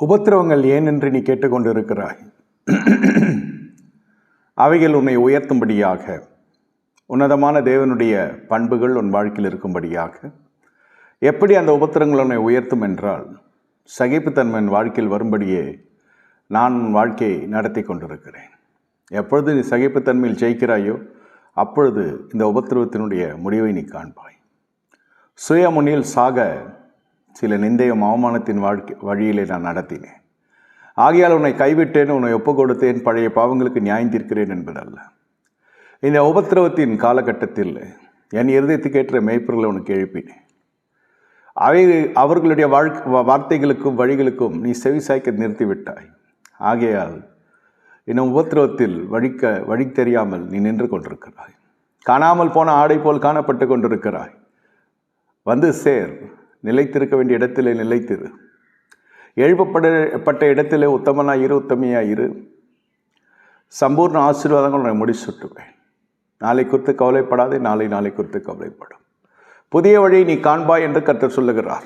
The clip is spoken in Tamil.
உபத்திரவங்கள் ஏன் என்று நீ கேட்டுக்கொண்டிருக்கிறாய்? அவைகள் உன்னை உயர்த்தும்படியாக உன்னதமான தேவனுடைய பண்புகள் உன் வாழ்க்கையில் இருக்கும்படியாக. எப்படி அந்த உபத்திரங்கள் உன்னை உயர்த்தும் என்றால் சகிப்புத்தன்மை என் வாழ்க்கையில் வரும்படியே நான் உன் வாழ்க்கையை நடத்தி கொண்டிருக்கிறேன். எப்பொழுது நீ சகிப்புத்தன்மையில் ஜெயிக்கிறாயோ அப்பொழுது இந்த உபத்திரவத்தினுடைய முடிவை நீ காண்பாய். சுய முன்னில் சாக சில நிந்தையும் அவமானத்தின் வாழ்க்கை வழியிலே நான் நடத்தினேன். ஆகையால் உன்னை கைவிட்டேன் உன்னை ஒப்புக் கொடுத்தேன் பழைய பாவங்களுக்கு நியாயம் தீர்க்கிறேன் என்பதல்ல. இந்த உபத்திரவத்தின் காலகட்டத்தில் என் இருதயத்துக்கேற்ற மேய்ப்பர்களை உனக்கு எழுப்பினேன். அவை அவர்களுடைய வாழ்க்கை வார்த்தைகளுக்கும் வழிகளுக்கும் நீ செவி சாய்க்க நிறுத்திவிட்டாய். ஆகையால் இன்னும் உபத்திரவத்தில் வழிக்க வழி தெரியாமல் நீ நின்று கொண்டிருக்கிறாய். காணாமல் போன ஆடை போல் காணப்பட்டு கொண்டிருக்கிறாய். வந்து சேர். நிலைத்திருக்க வேண்டிய இடத்திலே நிலைத்திரு. எழுப்பப்படப்பட்ட இடத்திலே உத்தமனாய் இரு உத்தமையாக இரு. சம்பூர்ண ஆசீர்வாதங்கள் நான் முடிச்சுட்டுவேன் நாளை குறித்து கவலைப்படாதே நாளை நாளை குறித்து கவலைப்படும். புதிய வழியை நீ காண்பாய் என்று கர்த்தர் சொல்லுகிறார்.